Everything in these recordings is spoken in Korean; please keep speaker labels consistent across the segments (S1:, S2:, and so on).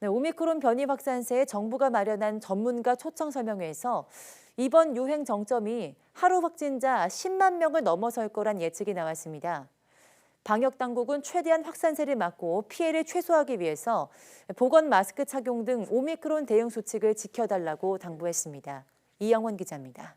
S1: 네, 오미크론 변이 확산세에 정부가 마련한 전문가 초청 설명회에서 이번 유행 정점이 하루 확진자 10만 명을 넘어설 거란 예측이 나왔습니다. 방역 당국은 최대한 확산세를 막고 피해를 최소화하기 위해서 보건 마스크 착용 등 오미크론 대응 수칙을 지켜달라고 당부했습니다. 이영원 기자입니다.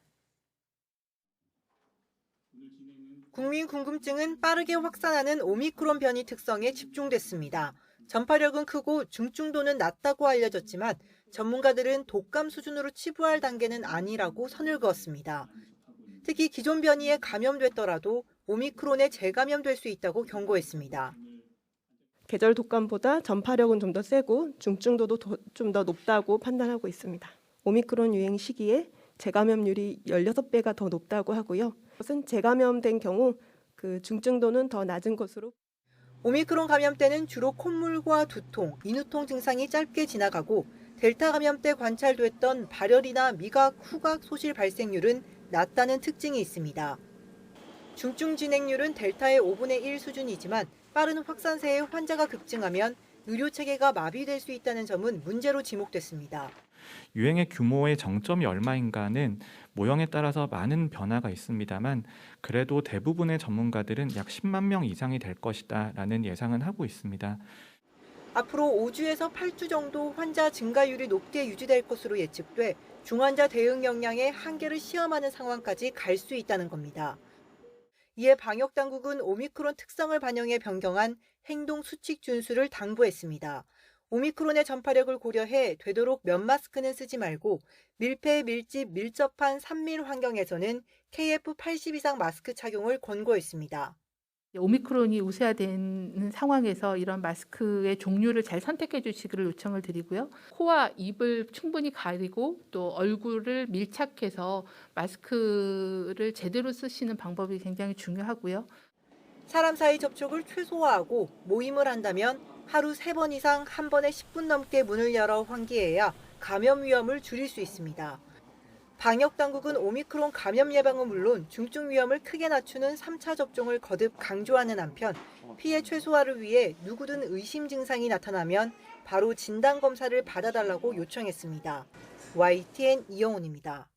S2: 국민 궁금증은 빠르게 확산하는 오미크론 변이 특성에 집중됐습니다. 전파력은 크고 중증도는 낮다고 알려졌지만 전문가들은 독감 수준으로 치부할 단계는 아니라고 선을 그었습니다. 특히 기존 변이에 감염됐더라도 오미크론에 재감염될 수 있다고 경고했습니다.
S3: 계절 독감보다 전파력은 좀 더 세고 중증도도 좀 더 높다고 판단하고 있습니다. 오미크론 유행 시기에 재감염률이 16배가 더 높다고 하고요. 그것은 재감염된 경우 그 중증도는 더 낮은 것으로
S2: 오미크론 감염 때는 주로 콧물과 두통, 인후통 증상이 짧게 지나가고 델타 감염 때 관찰됐던 발열이나 미각, 후각, 소실 발생률은 낮다는 특징이 있습니다. 중증 진행률은 델타의 5분의 1 수준이지만 빠른 확산세에 환자가 급증하면 의료 체계가 마비될 수 있다는 점은 문제로 지목됐습니다.
S4: 유행의 규모의 정점이 얼마인가는 모형에 따라서 많은 변화가 있습니다만 그래도 대부분의 전문가들은 약 10만 명 이상이 될 것이다라는 예상은 하고 있습니다.
S2: 앞으로 5주에서 8주 정도 환자 증가율이 높게 유지될 것으로 예측돼 중환자 대응 역량의 한계를 시험하는 상황까지 갈 수 있다는 겁니다. 이에 방역 당국은 오미크론 특성을 반영해 변경한 행동 수칙 준수를 당부했습니다. 오미크론의 전파력을 고려해 되도록 면 마스크는 쓰지 말고 밀폐, 밀집, 밀접한 산밀 환경에서는 KF80 이상 마스크 착용을 권고했습니다.
S5: 오미크론이 우세화되는 상황에서 이런 마스크의 종류를 잘 선택해 주시기를 요청을 드리고요. 코와 입을 충분히 가리고 또 얼굴을 밀착해서 마스크를 제대로 쓰시는 방법이 굉장히 중요하고요.
S2: 사람 사이 접촉을 최소화하고 모임을 한다면 하루 3번 이상 한 번에 10분 넘게 문을 열어 환기해야 감염 위험을 줄일 수 있습니다. 방역 당국은 오미크론 감염 예방은 물론 중증 위험을 크게 낮추는 3차 접종을 거듭 강조하는 한편 피해 최소화를 위해 누구든 의심 증상이 나타나면 바로 진단 검사를 받아달라고 요청했습니다. YTN 이영훈입니다.